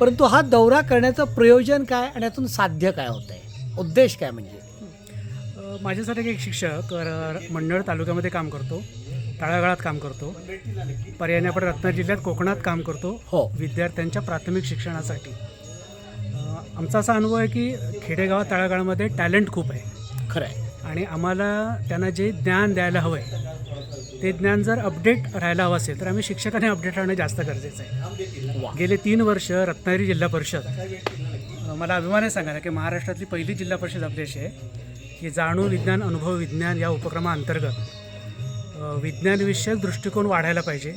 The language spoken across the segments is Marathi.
परंतु हा दौरा करण्याचं प्रयोजन काय आणि यातून साध्य काय होत आहे उद्देश काय म्हणजे? माझ्यासाठी एक शिक्षक र- मंडळ तालुक्यामध्ये काम करतो तळागाळात काम करतो पर्यायाने आपण रत्नागिरी जिल्ह्यात कोकणात काम करतो हो. विद्यार्थ्यांच्या प्राथमिक शिक्षणासाठी. आमचा असा अनुभव आहे की खेडेगावात तळागाळामध्ये टॅलेंट खूप आहे. खरं आहे आणि आम्हाला त्यांना जे ज्ञान द्यायला हवं आहे ते ज्ञान जर अपडेट राहायला हवं असेल तर आम्ही शिक्षकांनी अपडेट राहणं जास्त गरजेचं आहे. गेले तीन वर्ष रत्नागिरी जिल्हा परिषद मला अभिमान आहे सांगायला की महाराष्ट्रातली पहिली जिल्हा परिषद आपली आहे की जाणून विज्ञान अनुभव विज्ञान या उपक्रमाअंतर्गत विज्ञानविषयक दृष्टिकोन वाढायला पाहिजे.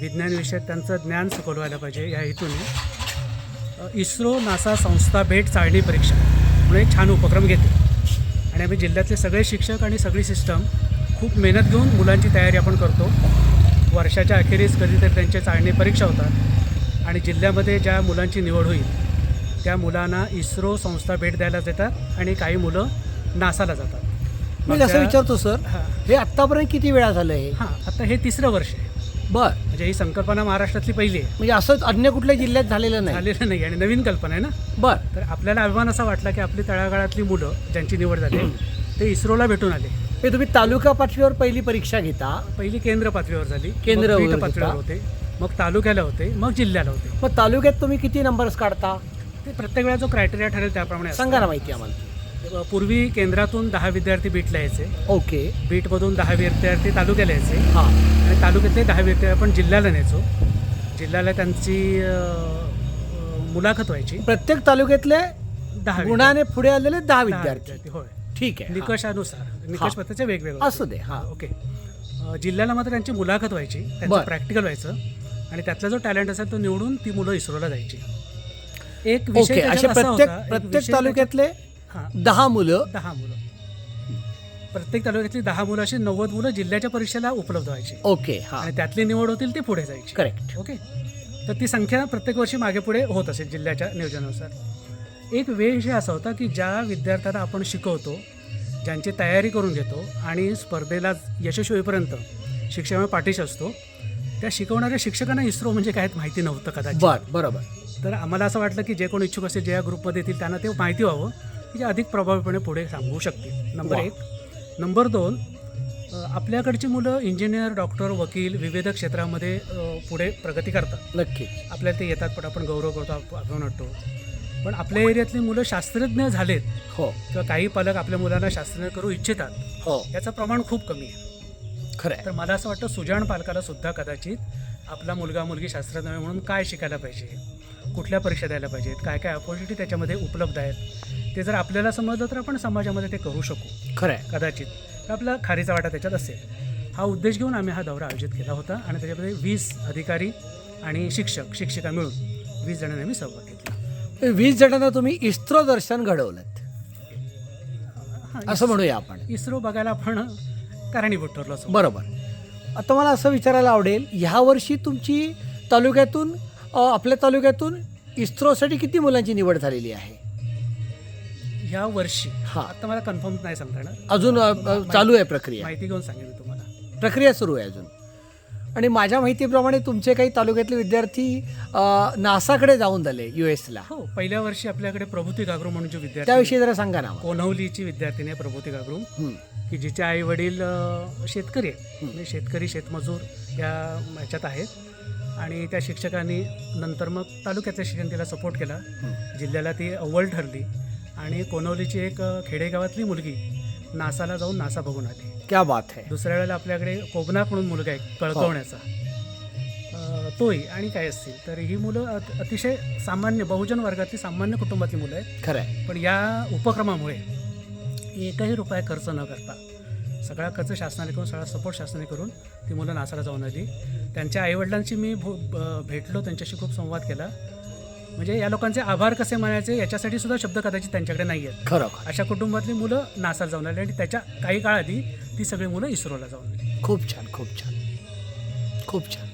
विज्ञानविषयक त्यांचं ज्ञान सुकववायला पाहिजे या हेतूने. इस्रो नासा संस्था भेट चाळणी परीक्षा म्हणून एक छान उपक्रम घेते आणि आम्ही जिल्ह्यातले सगळे शिक्षक आणि सगळी सिस्टम खूप मेहनत घेऊन मुलांची तयारी आपण करतो. वर्षाच्या अखेरीस कधीतरी त्यांच्या चाळणी परीक्षा होतात आणि जिल्ह्यामध्ये ज्या मुलांची निवड होईल त्या मुलांना इस्रो संस्था भेट द्यायला देतात आणि काही मुलं नासाला जातात. मी असं विचारतो सर हां. हे आत्तापर्यंत किती वेळा झालं हे? हां आता हे तिसरं वर्ष आहे. बर. म्हणजे ही संकल्पना महाराष्ट्रातली पहिली आहे. म्हणजे असं अन्य कुठल्या जिल्ह्यात झालेलं नाही. झालेलं नाही आणि नवीन कल्पना आहे ना. बर. तर आपल्याला अभिमान असा वाटला की आपली तळागाळातली मुलं ज्यांची निवड झाली ते इस्रोला भेटून आले. हे तुम्ही तालुका पातळीवर पहिली परीक्षा घेता. पहिली केंद्र पातळीवर झाली. केंद्र मग पीठ वगैरे पातळीवर होता. होते. मग तालुक्याला होते. मग जिल्ह्याला होते. मग तालुक्यात तुम्ही किती नंबर्स काढता? ते प्रत्येक वेळा जो क्रायटेरिया ठरेल त्याप्रमाणे असतं. सांगा ना माहिती आम्हाला. पूर्वी केंद्रातून दहा विद्यार्थी बीटला यायचे. ओके. बीटमधून दहा विद्यार्थी तालुक्याला यायचे. हां. आणि तालुक्यातले दहा विद्यार्थी आपण जिल्ह्याला न्यायचो जिल्ह्याला त्यांची अं, अं, मुलाखत व्हायची. प्रत्येक तालुक्यातले दहा गुणाने पुढे आलेले दहा विद्यार्थी. दहा विद्यार्थी होय. ठीक आहे हां. निकषानुसार निकष पत्राचे वेगवेगळे. असू दे हां. ओके. अ, जिल्ह्याला मात्र त्यांची मुलाखत व्हायची त्यांचं बरं. प्रॅक्टिकल व्हायचं आणि त्यातला जो टॅलेंट असेल तो निवडून ती मुलं इस्रोला जायची एक विषय ओके त्याच्यात असे असा प्रत्येक होता, एक प्रत्येक विषय तालुक्यातले त्याच्यात- हां, दहा मुलं. दहा मुलं. प्रत्येक तालुक्यातली दहा मुलं अशी नव्वद मुलं जिल्ह्याच्या परीक्षेला उपलब्ध व्हायची. ओके हां. आणि त्यातली निवड होतील ती पुढे जायची. Correct okay? तर ती संख्या प्रत्येक वर्षी मागे पुढे होत असेल जिल्ह्याच्या नियोजनानुसार. एक वेळ विषय असा होता की ज्या विद्यार्थ्यांना आपण शिकवतो ज्यांची तयारी करून घेतो आणि स्पर्धेला यशस्वी होईपर्यंत शिक्षकांना पाठीशी असतो त्या शिकवणाऱ्या शिक्षकांना इस्रो म्हणजे काय माहिती नव्हतं कदाचित. बर बरोबर. तर आम्हाला असं वाटलं की जे कोण इच्छुक असेल जे या ग्रुपमध्ये येतील त्यांना ते माहिती व्हावं की जे अधिक प्रभावीपणे पुढे सांगू शकतील. नंबर. एक. नंबर दोन आपल्याकडची मुलं इंजिनियर डॉक्टर वकील विविध क्षेत्रामध्ये पुढे प्रगती करतात. नक्कीच. आपल्याला ते येतात पण आपण गौरव करतो आप- अभिमान वाटतो पण आपल्या एरियातली मुलं शास्त्रज्ञ झालेत. हो. किंवा काही पालक आपल्या मुलांना शास्त्रज्ञ करू इच्छितात. हो. याचं प्रमाण खूप कमी आहे. खरं आहे तर मला असं वाटतं सुजाण पालकाला सुद्धा कदाचित आपला मुलगा मुलगी शास्त्रज्ञ म्हणून काय शिकायला पाहिजे? कुठल्या परीक्षा द्यायला पाहिजेत काय काय अपॉर्च्युनिटी त्याच्यामध्ये उपलब्ध आहेत? ते जर आपल्याला समजलं तर आपण समाजामध्ये ते करू शकू. खरं आहे कदाचित. तर आपला खारीचा वाटा त्याच्यात असेल. हा उद्देश घेऊन आम्ही हा दौरा आयोजित केला होता आणि त्याच्यामध्ये वीस अधिकारी आणि शिक्षक शिक्षिका मिळून वीस जणांनी आम्ही सहभाग घेतला. वीस जणांना तुम्ही इस्रो दर्शन घडवलं असं म्हणूया आपण. इस्रो बघायला आपण कारणीभूत ठरलो असं. बरोबर. आता मला असं विचारायला आवडेल ह्या वर्षी तुमची तालुक्यातून आपल्या तालुक्यातून इस्रोसाठी किती मुलांची निवड झालेली आहे? या वर्षी? हा. आता मला कन्फर्म नाही सांगता येणार. अजून चालू आहे प्रक्रिया. माहिती घेऊन सांगेन मी तुम्हाला. प्रक्रिया सुरू आहे अजून. आणि माझ्या माहितीप्रमाणे तुमचे काही तालुक्यातले विद्यार्थी नासाकडे जाऊन झाले यू एसला हो पहिल्या वर्षी आपल्याकडे प्रभूती गागरू म्हणून जे विद्यार्थी त्याविषयी जरा सांगा ना कोनवलीची विद्यार्थिनी आहे प्रभूती गागरू. की जिचे आई वडील शेतकरी आहेत. म्हणजे शेतकरी शेतमजूर या ह्याच्यात आहेत. आणि त्या शिक्षकांनी नंतर मग तालुक्यातल्या शिक्षण तिला सपोर्ट केला. जिल्ह्याला ती अव्वल ठरली. आणि कोनवलीची एक खेडेगावातली मुलगी नासाला जाऊन नासा बघून आली. क्या बात है। दुसऱ्या वेळेला आपल्याकडे कोबनाक म्हणून मुलगा आहे कळकवण्याचा. अ, तोही आणि काय असतील तर ही मुलं अत- अतिशय सामान्य बहुजन वर्गातली सामान्य कुटुंबातली मुलं आहेत. खरं आहे. पण या उपक्रमामुळे एकही रुपया खर्च न करता सगळा खर्च शासनाने करून सगळा सपोर्ट शासनाने करून ती मुलं नासाला जाऊन आली. त्यांच्या आईवडिलांशी मी भो- ब- भेटलो त्यांच्याशी खूप संवाद केला. म्हणजे या लोकांचे आभार कसे मानायचे याच्यासाठी सुद्धा शब्द कदाचित त्यांच्याकडे नाही आहेत. खरं अशा कुटुंबातली मुलं नासाला जाऊन आली आणि त्याच्या काही काळ आधी ती सगळी मुलं इस्रोला जाऊन आली. खूप छान खूप छान. खूप छान.